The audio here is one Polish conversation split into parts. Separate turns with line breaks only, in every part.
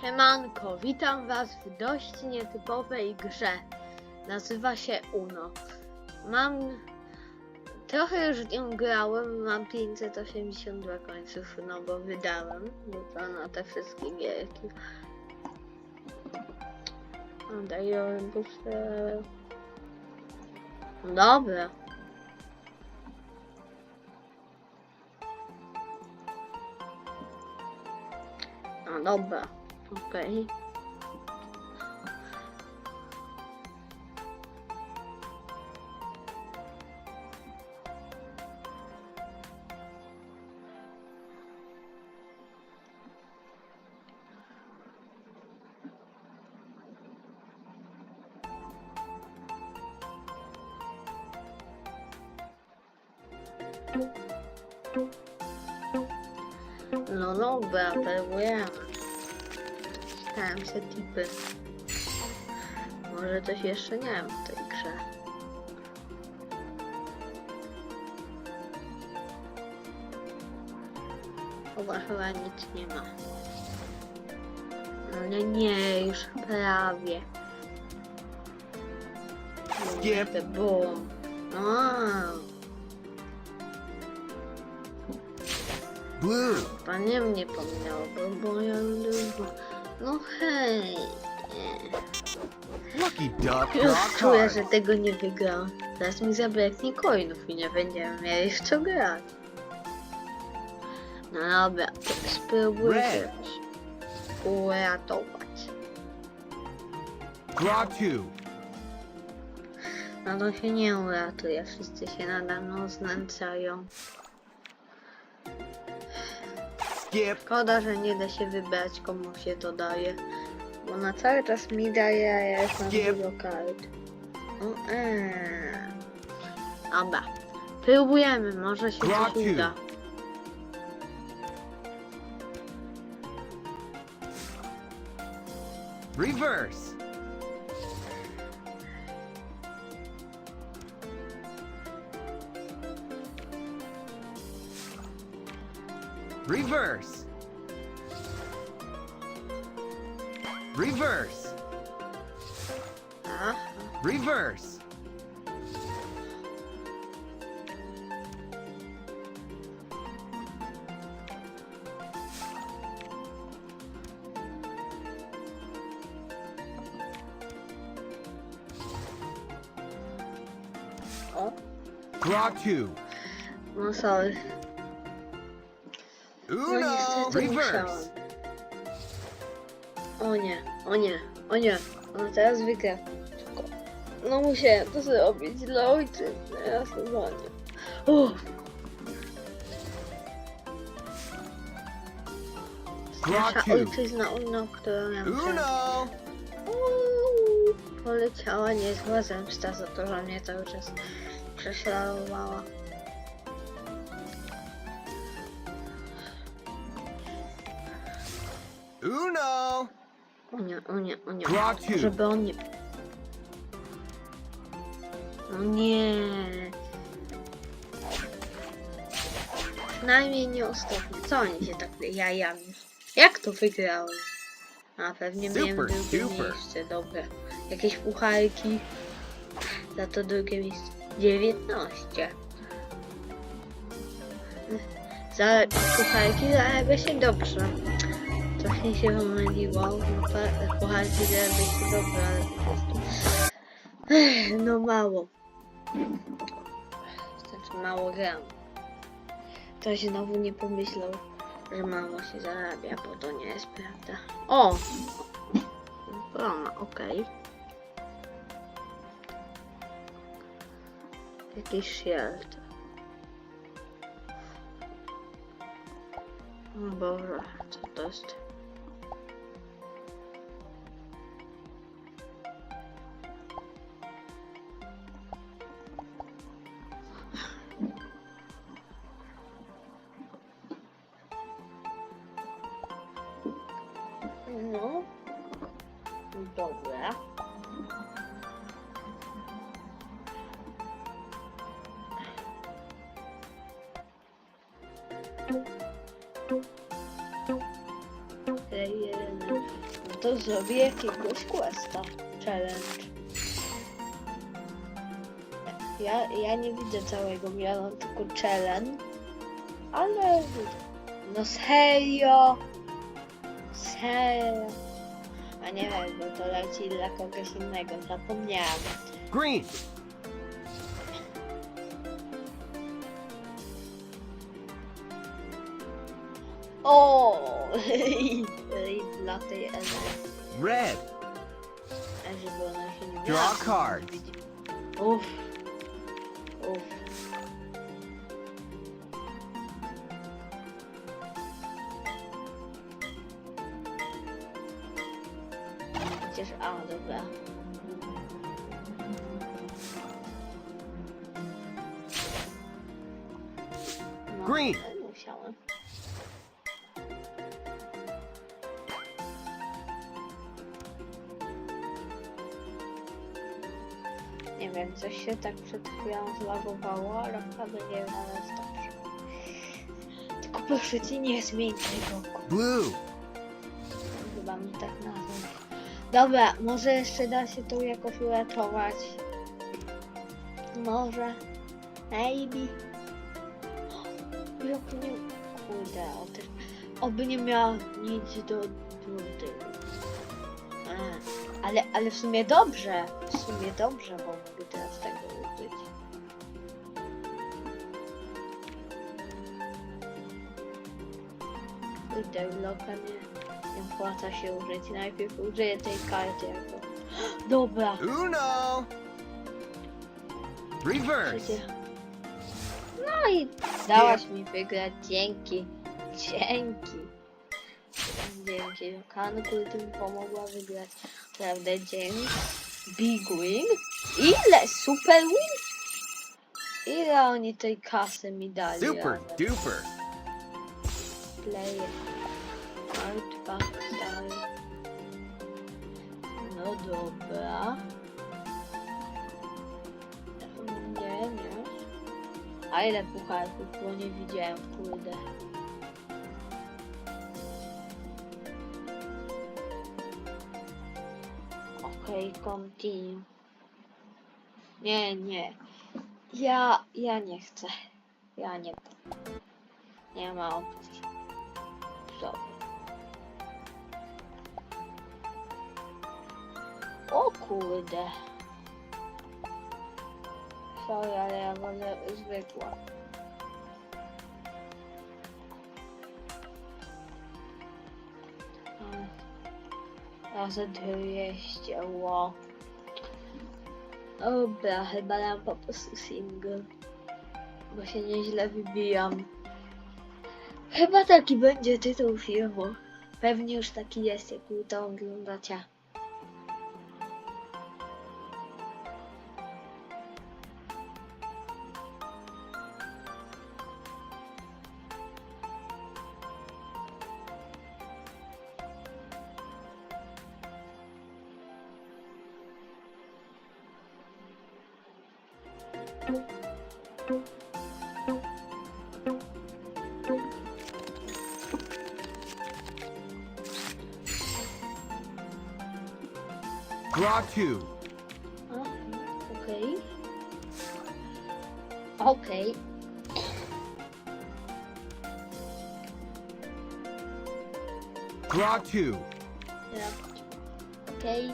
Siemanko, witam was w dość nietypowej grze. Nazywa się Uno. Mam... Trochę już nią grałem, mam 582 końców, no bo wydałem, bo to na te wszystkie gierki. Daję buszę... Dobra. No dobra, okej. No dobra, próbujemy. Czytałem się tipy. Może coś jeszcze nie wiem w tej grze. Chyba chyba nic nie ma. No nie, już prawie. Te Bum. No,
Blue.
panie mnie pominęło, bo, bo ja lubię. No hej.
Lucky duck.
Już czuję, że tego nie wygram. Teraz mi zabraknie coinów i nie będziemy mieli w co grać. No dobra, spróbuję coś uratować.
Draw two.
No to się nie uratuje, wszyscy się nade mną znęcają.
Skip.
Szkoda, że nie da się wybrać komu się to daje. Bo na cały czas mi daje, a ja już mam
Skip.
dużo kart. No, eee. Dobra. Próbujemy, może się coś uda.
Reverse. Reverse. Reverse.
A?
Reverse.
O,
Draw two.
no sorry. No niestety.
Reverse.
O nie, o nie, o nie. No teraz wygra. Szybko. No musiałem to zrobić dla ojczyzny. Uff.
Draw
Nasza ojczyzna Uno, którą ja muszę...
Uno.
Uuu, Poleciała niezła zemsta za to, że mnie cały czas prześladowała.
Uno.
Nie, o nie.
Draw two.
Żeby on nie... No nie. Przynajmniej nie ostatnio. Co oni się tak jajami? Jak to wygrałem? A pewnie miałem
Super,
drugie
super.
miejsce, dobra. Jakieś pucharki. Za to drugie miejsce. 19. Za pucharki zarabia się dobrze. Trochę się pomyliło. No, zarabia się dobrze, ale po prostu... No mało. Znaczy mało gram. Ktoś znowu nie pomyślał, że mało się zarabia, bo to nie jest prawda. O! Brona, okej. Jakiś shield. Boże, co to jest? Jeden. to zrobię jakiegoś questa. Challenge. Ja, ja nie widzę całego, miałam tylko challenge. Ale... No serio! Serio! A nie wiem, bo to leci dla kogoś innego, zapomniałam.
Green.
O! I dla tej Ezy,
Red.
żeby ona się nie
Draw
miała.
cards.
Uff. Uff. Przecież, a dobra. No,
Green.
Musiałem. Nie wiem, coś się tak przed chwilą zlagowało, ale nie wiem, ale jest dobrze. Tylko proszę cię, nie zmień tego.
Blue.
Dobra, może jeszcze da się to jakoś uratować. Może. Maybe. Jak nie... Kurde, o też... Oby nie miała nic do druty. Ale, ale w sumie dobrze. W sumie dobrze, bo mógłby teraz tego użyć. Kurde, loka nie, nie opłaca się użyć. Najpierw użyję tej karty jako... Dobra.
Uno. Reverse.
No i dałaś mi wygrać. Dzięki. Dzięki. Dzięki. Kanku ty mi pomogła wygrać. Prawda, dzięki. Big win. Ile? Super win? Ile oni tej kasy mi dali?
Super
razem?
duper.
Player. Art back style. No dobra. Nie, nie. A ile pucharków, bo nie widziałem, kurde. Okej, okay, continue. Nie, nie. Ja, ja nie chcę. Ja nie. Nie ma opcji. Dobra. Kurde. Sorry, ale ja wolę zwykła. Razy 200, wow. Dobra, chyba dam po prostu single. Bo się nieźle wybijam. Chyba taki będzie tytuł filmu. Pewnie już taki jest, jak to oglądacie.
Draw two.
A, Okej. Okej.
Draw two.
Dobra. Okej.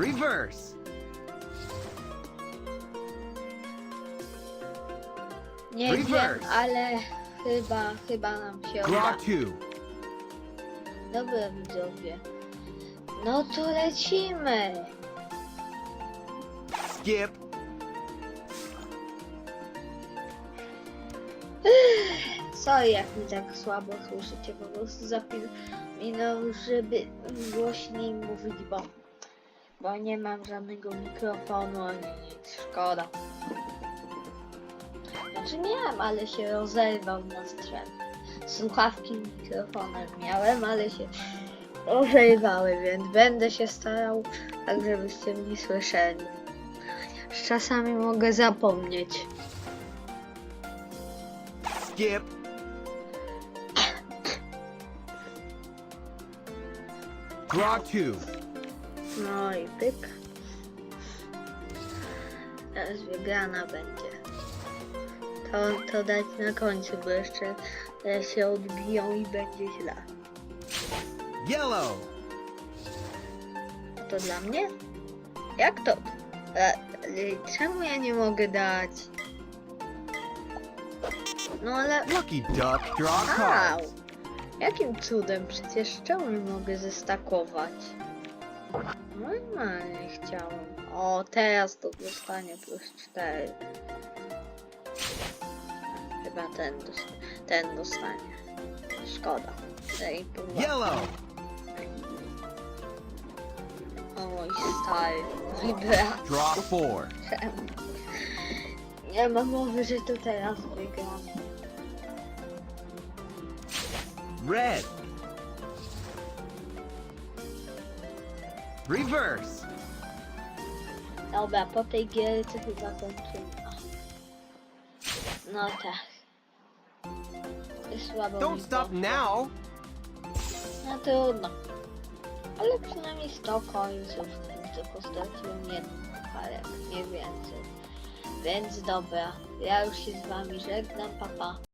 Reverse.
Nie wiem, ale chyba, chyba nam się uda.
Two.
Dobra widzowie. No to lecimy.
Skip.
Sorry, jak mi tak słabo słyszycie, po prostu zapominam, żeby głośniej mówić, bo, bo nie mam żadnego mikrofonu ani nic, szkoda. Znaczy miałem, ale się rozerwał na strzępy. Słuchawki mikrofonem miałem, ale się rozerwały, więc będę się starał tak, żebyście mnie słyszeli. Czasami mogę zapomnieć.
Skip. Draw two.
No i pyk. Teraz wygrana będzie. To, to dać na końcu, bo jeszcze teraz się odbiją i będzie źle.
Yellow.
To dla mnie? Jak to? E, e, czemu ja nie mogę dać? No ale...
Lucky duck. Draw card.
Jakim cudem? Przecież czemu nie mogę zestakować? Normalnie chciałem. O, teraz to dostanie plus 4. Chyba ten, dos- ten dostanie. Szkoda. Ej.
Yellow.
Oj, stary. Mój brat.
Draw four.
Nie ma mowy, że to teraz wygram.
Red. Reverse.
Dobra, po tej gierce chyba kończymy. No tak. Słabo mi
Don't stop
poszło.
now.
No trudno. Ale przynajmniej 100 końców, tylko straciłem jedną parę, nie więcej. Więc dobra, ja już się z wami żegnam, papa. Pa.